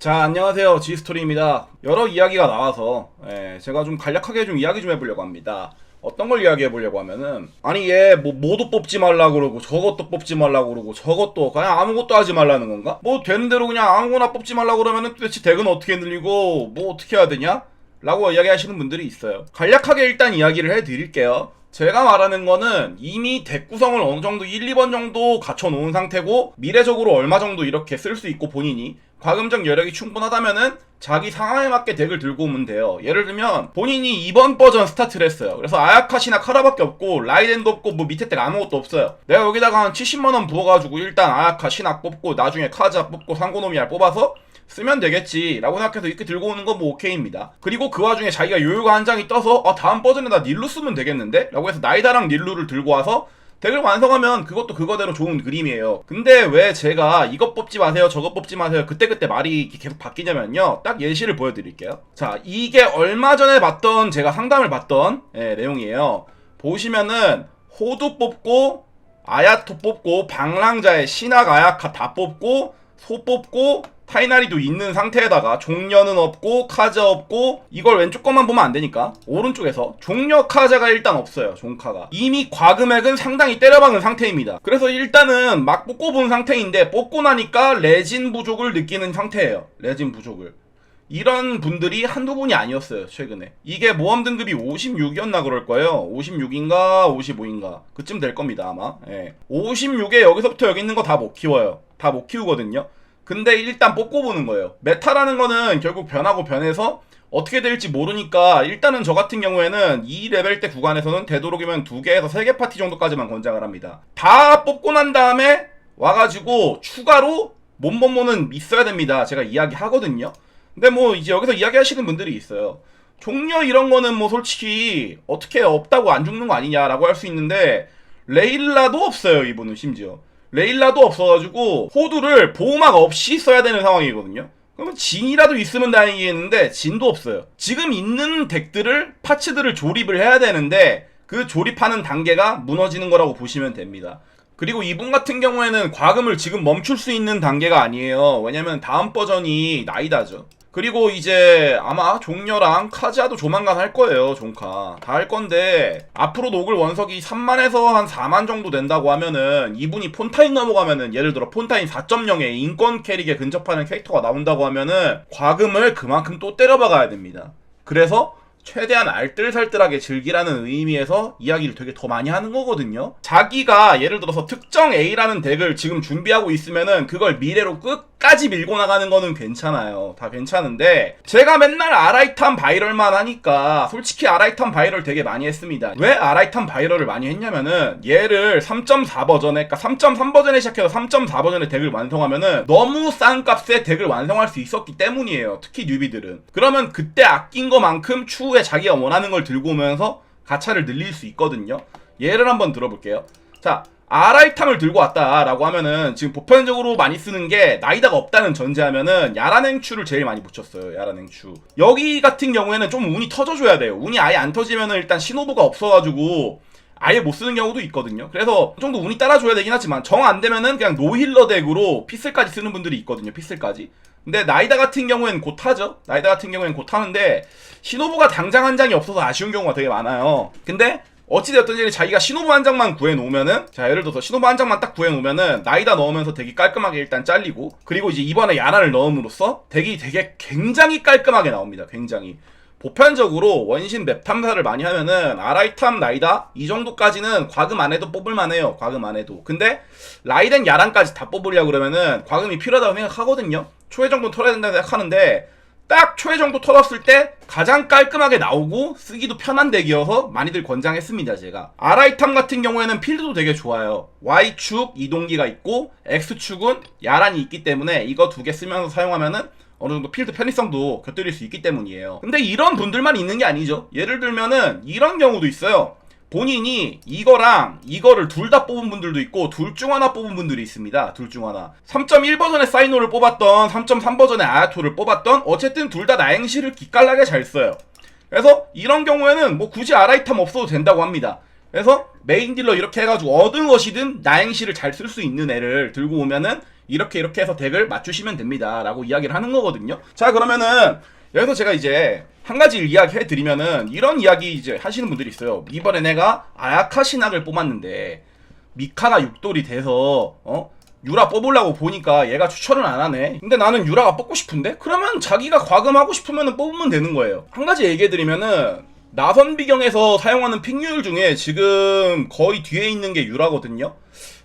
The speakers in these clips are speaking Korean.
자 안녕하세요. 지스토리입니다. 여러 이야기가 나와서 예, 제가 좀 간략하게 좀 이야기 좀 해보려고 합니다. 어떤 걸 이야기해 보려고 하면은 아니 얘 뭐 뭐도 뽑지 말라 그러고 저것도 뽑지 말라 그러고 저것도 그냥 아무것도 하지 말라는 건가? 뭐 되는 대로 그냥 아무거나 뽑지 말라 그러면은 도대체 덱은 어떻게 늘리고 뭐 어떻게 해야 되냐? 라고 이야기하시는 분들이 있어요. 간략하게 일단 이야기를 해드릴게요. 제가 말하는 거는 이미 덱 구성을 어느 정도 1, 2번 정도 갖춰 놓은 상태고 미래적으로 얼마 정도 이렇게 쓸 수 있고 본인이 과금적 여력이 충분하다면은 자기 상황에 맞게 덱을 들고 오면 돼요. 예를 들면 본인이 이번 버전 스타트를 했어요. 그래서 아야카시나 카라밖에 없고 라이덴도 없고 뭐 밑에 덱 아무것도 없어요. 내가 여기다가 한 70만원 부어가지고 일단 아야카 신학 뽑고 나중에 카자 뽑고 상고노미알 뽑아서 쓰면 되겠지 라고 생각해서 이렇게 들고 오는 건 뭐 오케이입니다. 그리고 그 와중에 자기가 요요가 한 장이 떠서 아 다음 버전에 나 닐루 쓰면 되겠는데? 라고 해서 나이다랑 닐루를 들고 와서 덱을 완성하면 그것도 그거대로 좋은 그림이에요. 근데 왜 제가 이것 뽑지 마세요, 저것 뽑지 마세요, 그때그때 말이 계속 바뀌냐면요. 딱 예시를 보여드릴게요. 자, 이게 얼마 전에 봤던, 제가 상담을 봤던 예, 내용이에요. 보시면은, 호두 뽑고, 아야토 뽑고, 방랑자의 신학 아야카 다 뽑고, 소 뽑고, 타이나리도 있는 상태에다가 종려는 없고 카즈 없고 이걸 왼쪽 것만 보면 안 되니까 오른쪽에서 종려 카자가 일단 없어요 종카가. 이미 과금액은 상당히 때려박은 상태입니다. 그래서 일단은 막 뽑고 본 상태인데 뽑고 나니까 레진 부족을 느끼는 상태예요 레진 부족을. 이런 분들이 한두 분이 아니었어요 최근에. 이게 모험 등급이 56이었나 그럴 거예요. 56인가 55인가. 그쯤 될 겁니다 아마. 예. 56에 여기서부터 여기 있는 거 다 못 키워요. 다 못 키우거든요 근데 일단 뽑고 보는 거예요. 메타라는 거는 결국 변하고 변해서 어떻게 될지 모르니까 일단은 저 같은 경우에는 이 레벨 때 구간에서는 되도록이면 두 개에서 세개 파티 정도까지만 권장을 합니다. 다 뽑고 난 다음에 와가지고 추가로 몸몸모는 있어야 됩니다. 제가 이야기 하거든요. 근데 뭐 이제 여기서 이야기 하시는 분들이 있어요. 종료 이런 거는 뭐 솔직히 어떻게 없다고 안 죽는 거 아니냐라고 할 수 있는데 레일라도 없어요 이분은 심지어. 레일라도 없어가지고 호두를 보호막 없이 써야 되는 상황이거든요. 그러면 진이라도 있으면 다행이겠는데 진도 없어요. 지금 있는 덱들을 파츠들을 조립을 해야 되는데 그 조립하는 단계가 무너지는 거라고 보시면 됩니다. 그리고 이분 같은 경우에는 과금을 지금 멈출 수 있는 단계가 아니에요. 왜냐면 다음 버전이 나이다죠. 그리고 이제 아마 종려랑 카지아도 조만간 할 거예요 종카 다 할 건데 앞으로 녹을 원석이 3만에서 한 4만 정도 된다고 하면은 이분이 폰타인 넘어가면은 예를 들어 폰타인 4.0에 인권 캐릭에 근접하는 캐릭터가 나온다고 하면은 과금을 그만큼 또 때려박아야 됩니다 그래서 최대한 알뜰살뜰하게 즐기라는 의미에서 이야기를 되게 더 많이 하는 거거든요. 자기가 예를 들어서 특정 A라는 덱을 지금 준비하고 있으면은 그걸 미래로 끝 까지 밀고 나가는 거는 괜찮아요. 다 괜찮은데 제가 맨날 아라이탄 바이럴만 하니까 솔직히 아라이탄 바이럴 되게 많이 했습니다. 왜 아라이탄 바이럴을 많이 했냐면은 얘를 3.4 버전에 그러니까 3.3 버전에 시작해서 3.4 버전의 덱을 완성하면은 너무 싼 값에 덱을 완성할 수 있었기 때문이에요. 특히 뉴비들은. 그러면 그때 아낀 것만큼 추후에 자기가 원하는 걸 들고 오면서 가차를 늘릴 수 있거든요. 예를 한번 들어볼게요. 자, 아라이탐을 들고 왔다라고 하면은 지금 보편적으로 많이 쓰는 게 나이다가 없다는 전제하면은 야라냉추를 제일 많이 붙였어요. 야라냉추. 여기 같은 경우에는 좀 운이 터져줘야 돼요. 운이 아예 안 터지면은 일단 신호부가 없어가지고 아예 못 쓰는 경우도 있거든요. 그래서 이 정도 운이 따라줘야 되긴 하지만 정 안 되면은 그냥 노힐러 덱으로 피슬까지 쓰는 분들이 있거든요. 피슬까지. 근데 나이다 같은 경우에는 곧 타죠. 나이다 같은 경우에는 곧 타는데 신호부가 당장 한 장이 없어서 아쉬운 경우가 되게 많아요. 근데 어찌되었든지 자기가 신호부 한 장만 구해놓으면은 자 예를 들어서 신호부 한 장만 딱 구해놓으면은 나이다 넣으면서 되게 깔끔하게 일단 잘리고 그리고 이제 이번에 야나를 넣음으로써 덱이 되게 굉장히 깔끔하게 나옵니다 굉장히. 보편적으로 원신 맵 탐사를 많이 하면은 아라이탐 라이다 이 정도까지는 과금 안 해도 뽑을만 해요 과금 안 해도. 근데 라이덴 야란까지 다 뽑으려 그러면은 과금이 필요하다고 생각하거든요. 초회 정도 털어야 된다고 생각하는데 딱 초회 정도 털었을 때 가장 깔끔하게 나오고 쓰기도 편한 덱이어서 많이들 권장했습니다 제가. 아라이탐 같은 경우에는 필드도 되게 좋아요. Y축 이동기가 있고 X축은 야란이 있기 때문에 이거 두 개 쓰면서 사용하면은 어느 정도 필드 편의성도 곁들일 수 있기 때문이에요. 근데 이런 분들만 있는 게 아니죠. 예를 들면은 이런 경우도 있어요 본인이 이거랑 이거를 둘 다 뽑은 분들도 있고 둘 중 하나 뽑은 분들이 있습니다. 둘 중 하나. 3.1 버전의 사이노를 뽑았던 3.3 버전의 아야토를 뽑았던 어쨌든 둘 다 나행시를 기깔나게 잘 써요. 그래서 이런 경우에는 뭐 굳이 아라이탐 없어도 된다고 합니다. 그래서 메인 딜러 이렇게 해가지고 얻은 것이든 나행시를 잘 쓸 수 있는 애를 들고 오면은 이렇게 이렇게 해서 덱을 맞추시면 됩니다. 라고 이야기를 하는 거거든요. 자, 그러면은 여기서 제가 이제 한 가지 이야기 해드리면은 이런 이야기 이제 하시는 분들이 있어요. 이번에 내가 아야카 신학을 뽑았는데 미카가 육돌이 돼서 어? 유라 뽑으려고 보니까 얘가 추천을 안 하네. 근데 나는 유라가 뽑고 싶은데? 그러면 자기가 과금하고 싶으면 뽑으면 되는 거예요. 한 가지 얘기해드리면은 나선 비경에서 사용하는 픽률 중에 지금 거의 뒤에 있는 게 유라거든요.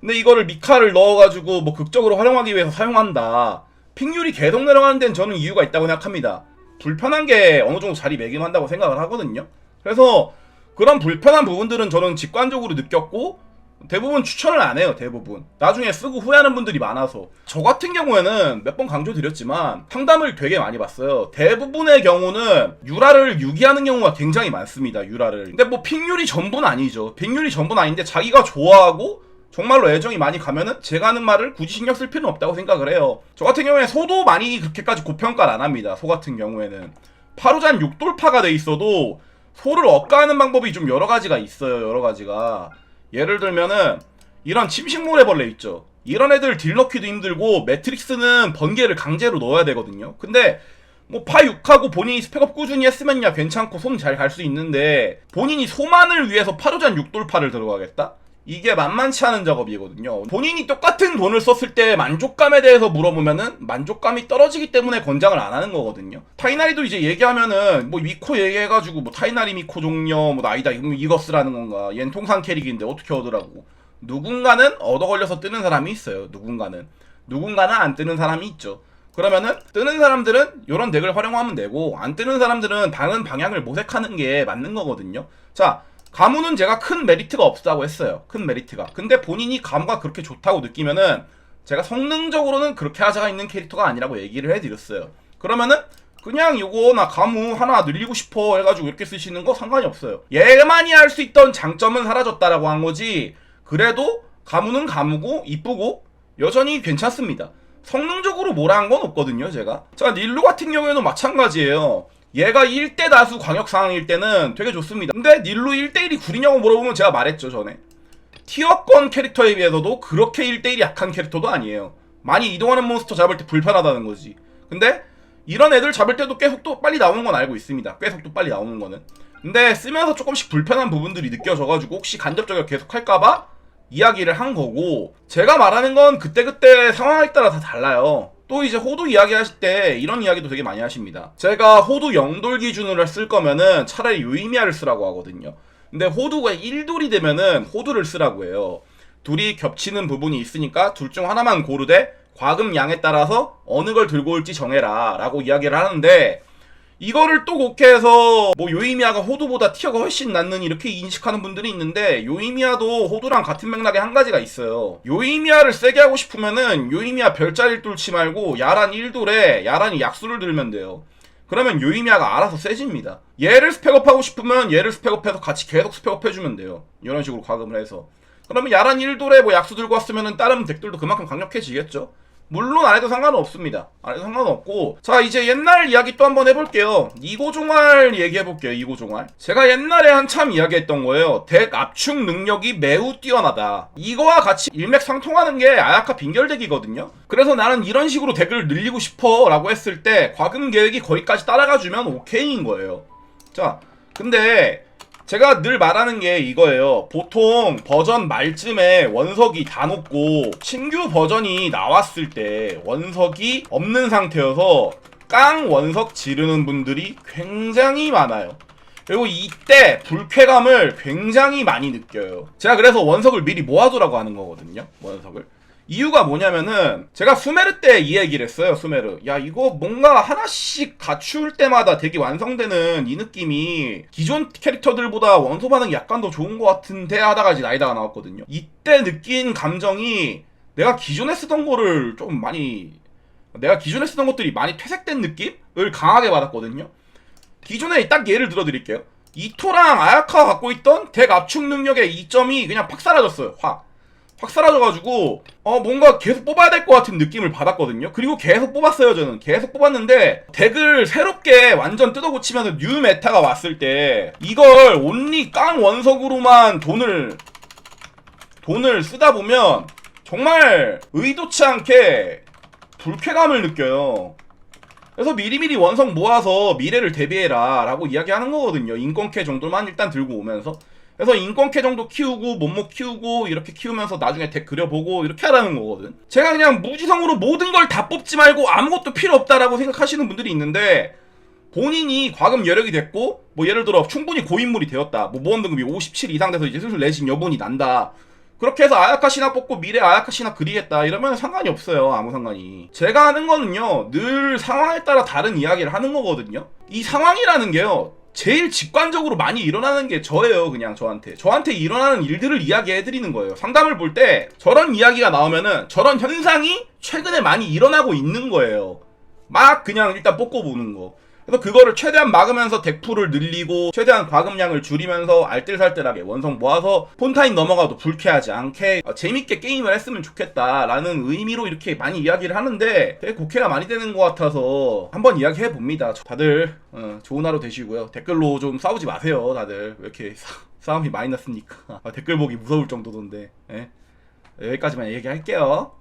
근데 이거를 미카를 넣어가지고 뭐 극적으로 활용하기 위해서 사용한다. 픽률이 계속 내려가는 데는 저는 이유가 있다고 생각합니다. 불편한 게 어느 정도 자리 매김한다고 생각을 하거든요. 그래서 그런 불편한 부분들은 저는 직관적으로 느꼈고 대부분 추천을 안 해요 대부분. 나중에 쓰고 후회하는 분들이 많아서. 저 같은 경우에는 몇 번 강조드렸지만 상담을 되게 많이 봤어요. 대부분의 경우는 유라를 유기하는 경우가 굉장히 많습니다 유라를. 근데 뭐 픽률이 전부는 아니죠. 픽률이 전부는 아닌데 자기가 좋아하고 정말로 애정이 많이 가면은 제가 하는 말을 굳이 신경 쓸 필요는 없다고 생각을 해요 저 같은 경우에 소도 많이 그렇게까지 고평가를 안 합니다 소 같은 경우에는 파루잔 6돌파가 돼 있어도 소를 억가하는 방법이 좀 여러 가지가 있어요 여러 가지가 예를 들면은 이런 침식모래벌레 있죠. 이런 애들 딜 넣기도 힘들고 매트릭스는 번개를 강제로 넣어야 되거든요. 근데 뭐파 6하고 본인이 스펙업 꾸준히 했으면야 괜찮고 손 잘 갈 수 있는데 본인이 소만을 위해서 파루잔 6돌파를 들어가겠다? 이게 만만치 않은 작업이거든요. 본인이 똑같은 돈을 썼을 때 만족감에 대해서 물어보면은 만족감이 떨어지기 때문에 권장을 안 하는 거거든요. 타이나리도 이제 얘기하면은 뭐 미코 얘기해가지고 뭐 타이나리 미코 종료 뭐 나이다 이거 쓰라는 건가? 얜 통상 캐릭인데 어떻게 얻으라고? 누군가는 얻어 걸려서 뜨는 사람이 있어요. 누군가는 누군가는 안 뜨는 사람이 있죠. 그러면은 뜨는 사람들은 이런 덱을 활용하면 되고 안 뜨는 사람들은 다른 방향을 모색하는 게 맞는 거거든요. 자 가무는 제가 큰 메리트가 없다고 했어요. 큰 메리트가. 근데 본인이 가무가 그렇게 좋다고 느끼면은 제가 성능적으로는 그렇게 하자가 있는 캐릭터가 아니라고 얘기를 해드렸어요. 그러면은 그냥 요거 나 가무 하나 늘리고 싶어 해가지고 이렇게 쓰시는 거 상관이 없어요. 얘만이 할 수 있던 장점은 사라졌다라고 한 거지. 그래도 가무는 가무고 이쁘고 여전히 괜찮습니다. 성능적으로 뭐라 한 건 없거든요, 제가. 자, 닐루 같은 경우에는 마찬가지예요. 얘가 1대 다수 광역 상황일 때는 되게 좋습니다. 근데 닐루 1대1이 구리냐고 물어보면 제가 말했죠, 전에. 티어권 캐릭터에 비해서도 그렇게 1대1이 약한 캐릭터도 아니에요. 많이 이동하는 몬스터 잡을 때 불편하다는 거지. 근데 이런 애들 잡을 때도 계속 또 빨리 나오는 건 알고 있습니다. 계속 또 빨리 나오는 거는. 근데 쓰면서 조금씩 불편한 부분들이 느껴져가지고 혹시 간접 저격 계속 할까봐 이야기를 한 거고 제가 말하는 건 그때그때 상황에 따라 다 달라요. 또 이제 호두 이야기 하실 때 이런 이야기도 되게 많이 하십니다. 제가 호두 영돌 기준으로 쓸 거면은 차라리 유이미아를 쓰라고 하거든요. 근데 호두가 1돌이 되면은 호두를 쓰라고 해요. 둘이 겹치는 부분이 있으니까 둘 중 하나만 고르되 과금 양에 따라서 어느 걸 들고 올지 정해라 라고 이야기를 하는데 이거를 또 곡해서 뭐 요이미아가 호두보다 티어가 훨씬 낮는 이렇게 인식하는 분들이 있는데 요이미아도 호두랑 같은 맥락에 한 가지가 있어요. 요이미아를 세게 하고 싶으면은 요이미아 별자리를 뚫지 말고 야란 1돌에 야란이 약수를 들면 돼요. 그러면 요이미아가 알아서 세집니다. 얘를 스펙업하고 싶으면 얘를 스펙업해서 같이 계속 스펙업해주면 돼요. 이런 식으로 과금을 해서. 그러면 야란 1돌에 뭐 약수 들고 왔으면 다른 덱들도 그만큼 강력해지겠죠? 물론 안 해도 상관은 없습니다. 안 해도 상관은 없고. 자, 이제 옛날 이야기 또 한번 해볼게요. 이고종알 얘기해볼게요, 이고종알. 제가 옛날에 한참 이야기했던 거예요. 덱 압축 능력이 매우 뛰어나다. 이거와 같이 일맥상통하는 게 아야카 빙결덱이거든요. 그래서 나는 이런 식으로 덱을 늘리고 싶어 라고 했을 때 과금 계획이 거기까지 따라가주면 오케이인 거예요. 자, 근데 제가 늘 말하는 게 이거예요. 보통 버전 말쯤에 원석이 다 높고 신규 버전이 나왔을 때 원석이 없는 상태여서 깡 원석 지르는 분들이 굉장히 많아요. 그리고 이때 불쾌감을 굉장히 많이 느껴요. 제가 그래서 원석을 미리 모아두라고 하는 거거든요. 원석을. 이유가 뭐냐면은 제가 수메르 때 이 얘기를 했어요 수메르. 야 이거 뭔가 하나씩 갖출 때마다 되게 완성되는 이 느낌이 기존 캐릭터들보다 원소 반응이 약간 더 좋은 것 같은데 하다가 이제 나이다가 나왔거든요. 이때 느낀 감정이 내가 기존에 쓰던 거를 좀 많이 내가 기존에 쓰던 것들이 많이 퇴색된 느낌을 강하게 받았거든요. 기존에 딱 예를 들어 드릴게요. 이토랑 아야카 갖고 있던 덱 압축 능력의 이점이 그냥 팍 사라졌어요. 확 확 사라져가지고 어 뭔가 계속 뽑아야 될 것 같은 느낌을 받았거든요. 그리고 계속 뽑았어요 저는 계속 뽑았는데 덱을 새롭게 완전 뜯어고치면서 뉴 메타가 왔을 때 이걸 온리 깡 원석으로만 돈을 돈을 쓰다 보면 정말 의도치 않게 불쾌감을 느껴요. 그래서 미리미리 원성 모아서 미래를 대비해라 라고 이야기하는 거거든요. 인권캐 정도만 일단 들고 오면서. 그래서 인권캐 정도 키우고 몸목 키우고 이렇게 키우면서 나중에 덱 그려보고 이렇게 하라는 거거든. 제가 그냥 무지성으로 모든 걸 다 뽑지 말고 아무것도 필요 없다라고 생각하시는 분들이 있는데 본인이 과금 여력이 됐고 뭐 예를 들어 충분히 고인물이 되었다. 뭐 모험 등급이 57 이상 돼서 이제 슬슬 내신 여본이 난다. 그렇게 해서 아야카 신화 뽑고 미래 아야카 신화 그리겠다 이러면 상관이 없어요 아무 상관이 제가 하는 거는요 늘 상황에 따라 다른 이야기를 하는 거거든요 이 상황이라는 게요 제일 직관적으로 많이 일어나는 게 저예요 그냥 저한테. 저한테 일어나는 일들을 이야기해 드리는 거예요. 상담을 볼 때 저런 이야기가 나오면은 저런 현상이 최근에 많이 일어나고 있는 거예요. 막 그냥 일단 뽑고 보는 거. 그래서 그거를 최대한 막으면서 덱풀을 늘리고 최대한 과금량을 줄이면서 알뜰살뜰하게 원성 모아서 폰타인 넘어가도 불쾌하지 않게 어, 재밌게 게임을 했으면 좋겠다라는 의미로 이렇게 많이 이야기를 하는데 되게 곡해가 많이 되는 것 같아서 한번 이야기해 봅니다. 다들 어, 좋은 하루 되시고요. 댓글로 좀 싸우지 마세요. 다들 왜 이렇게 싸, 싸움이 많이 났습니까? 아, 댓글 보기 무서울 정도던데. 예? 여기까지만 얘기할게요.